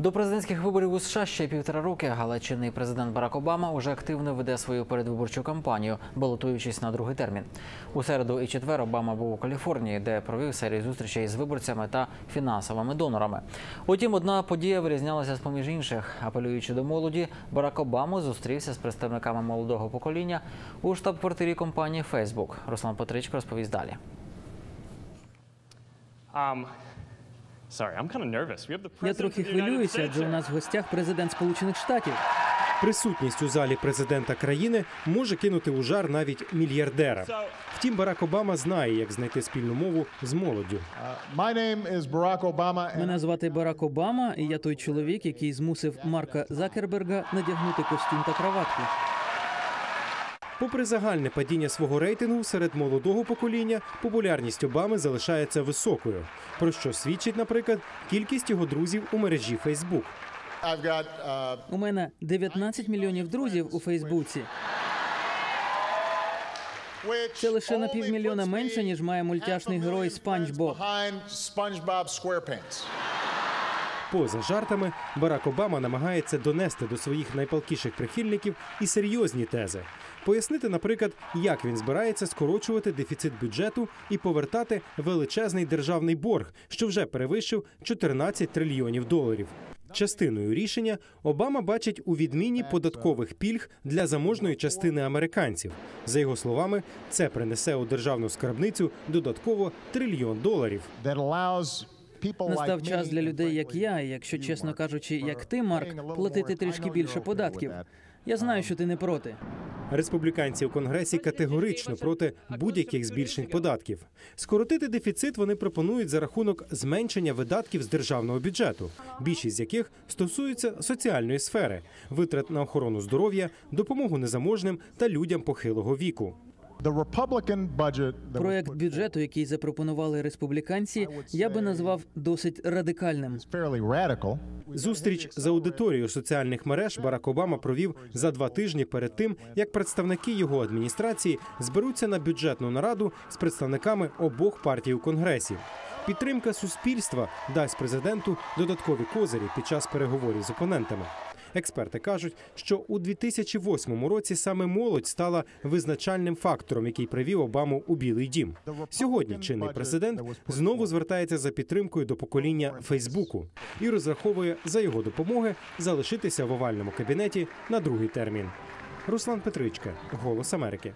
До президентських виборів у США ще півтора роки, але чинний президент Барак Обама уже активно веде свою передвиборчу кампанію, балотуючись на другий термін. У середу і четвер Обама був у Каліфорнії, де провів серію зустрічей з виборцями та фінансовими донорами. Утім, одна подія вирізнялася з поміж інших. Апелюючи до молоді, Барак Обама зустрівся з представниками молодого покоління у штаб-квартирі компанії Facebook. Руслан Петричко розповість далі. Um, Я трохи of the United хвилююся, адже у нас в гостях президент Сполучених Штатів. Присутність у залі президента країни може кинути у жар навіть мільярдера. Втім, Барак Обама знає, як знайти спільну мову з молоддю. My name is Barack Мене звати Барак Обама, і я той чоловік, який змусив Марка Закерберга надягнути костюм та краватку. Попри загальне падіння свого рейтингу серед молодого покоління, популярність Обами залишається високою. Про що свідчить, наприклад, кількість його друзів у мережі got uh, У мене 19 мільйонів друзів у Фейсбуці. Це лише на півмільйона менше, ніж має мультяшний герой Спанч Боб. Поза жартами, Барак Обама намагається донести до своїх найпалкіших прихильників і серйозні тези. Пояснити, наприклад, як він збирається скорочувати дефіцит бюджету і повертати величезний державний борг, що вже перевищив 14 трильйонів доларів. Частиною рішення Обама бачить у відміні податкових пільг для заможної частини американців. За його словами, це принесе у державну скарбницю додатково трильйон доларів. Настав час для людей, як я, і якщо чесно кажучи, як ти, Марк, платити трішки більше податків. Я знаю, що ти не проти. Республіканці у конгресі категорично проти будь-яких збільшень податків. Скоротити дефіцит вони пропонують за рахунок зменшення видатків з державного бюджету, більшість з яких стосуються соціальної сфери, витрат на охорону здоров'я, допомогу незаможним та людям похилого віку. The Republican budget that was Проект бюджету, який запропонували республіканці, я би назвав досить радикальним. Зустріч з аудиторією соціальних мереж Барак Обама провів за два тижні перед тим, як представники його адміністрації зберуться на бюджетну нараду з представниками обох партій у конгресі. Підтримка суспільства дасть президенту додаткові козирі під час переговорів з опонентами. Експерти кажуть, що у 2008 році саме молодь стала визначальним фактором, який привів Обаму у Білий Дім. Сьогодні чинний президент знову звертається за підтримкою до покоління Фейсбуку і розраховує за його допомоги залишитися в овальному кабінеті на другий термін. Руслан Петричка, Голос Америки.